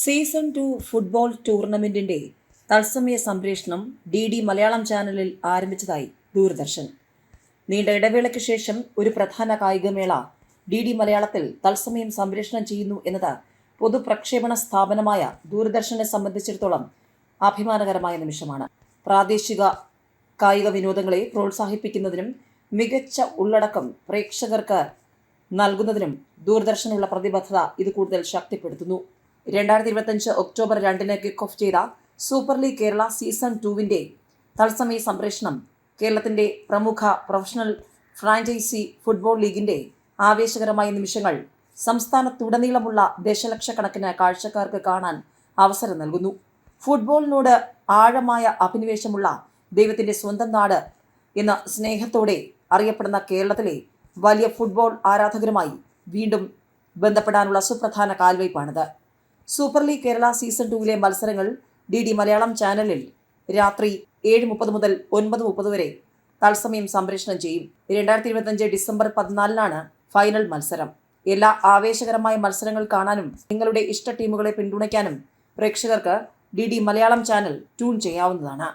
Season two football ടൂർണമെന്റിന്റെ തത്സമയ സംപ്രേഷണം D D Malayalam ചാനലിൽ ആരംഭിച്ചതായി ദൂരദർശൻ. നീണ്ട ഇടവേളയ്ക്ക് ശേഷം ഒരു പ്രധാന കായികമേള ഡി ഡി മലയാളത്തിൽ തത്സമയം സംപ്രേഷണം ചെയ്യുന്നു എന്നത് പൊതുപ്രക്ഷേപണ സ്ഥാപനമായ ദൂരദർശനെ സംബന്ധിച്ചിടത്തോളം അഭിമാനകരമായ നിമിഷമാണ്. പ്രാദേശിക കായിക വിനോദങ്ങളെ പ്രോത്സാഹിപ്പിക്കുന്നതിനും മികച്ച ഉള്ളടക്കം പ്രേക്ഷകർക്ക് നൽകുന്നതിനും ദൂരദർശനുള്ള പ്രതിബദ്ധത ഇത് കൂടുതൽ ശക്തിപ്പെടുത്തുന്നു. രണ്ടായിരത്തി ഇരുപത്തഞ്ച് ഒക്ടോബർ രണ്ടിന് കിക്ക് ഓഫ് ചെയ്ത സൂപ്പർ ലീഗ് കേരള സീസൺ ടൂവിന്റെ തത്സമയ സംപ്രേഷണം കേരളത്തിന്റെ പ്രമുഖ പ്രൊഫഷണൽ ഫ്രാഞ്ചൈസി ഫുട്ബോൾ ലീഗിന്റെ ആവേശകരമായ നിമിഷങ്ങൾ സംസ്ഥാനത്തുടനീളമുള്ള ദശലക്ഷക്കണക്കിന് കാഴ്ചക്കാർക്ക് കാണാൻ അവസരം നൽകുന്നു. ഫുട്ബോളിനോട് ആഴമായ അഭിനിവേശമുള്ള ദൈവത്തിന്റെ സ്വന്തം നാട് എന്ന സ്നേഹത്തോടെ അറിയപ്പെടുന്ന കേരളത്തിലെ വലിയ ഫുട്ബോൾ ആരാധകരുമായി വീണ്ടും ബന്ധപ്പെടാനുള്ള സുപ്രധാന കാൽവയ്പാണിത്. സൂപ്പർ ലീഗ് കേരള സീസൺ ടൂവിലെ മത്സരങ്ങൾ ഡി ഡി മലയാളം ചാനലിൽ രാത്രി ഏഴ് മുപ്പത് മുതൽ ഒൻപത് മുപ്പത് വരെ തത്സമയം സംപ്രേഷണം ചെയ്യും. രണ്ടായിരത്തി ഇരുപത്തഞ്ച് ഡിസംബർ പതിനാലിനാണ് ഫൈനൽ മത്സരം. എല്ലാ ആവേശകരമായ മത്സരങ്ങൾ കാണാനും നിങ്ങളുടെ ഇഷ്ട ടീമുകളെ പിന്തുണയ്ക്കാനും പ്രേക്ഷകർക്ക് D D Malayalam channel tune ചെയ്യാവുന്നതാണ്.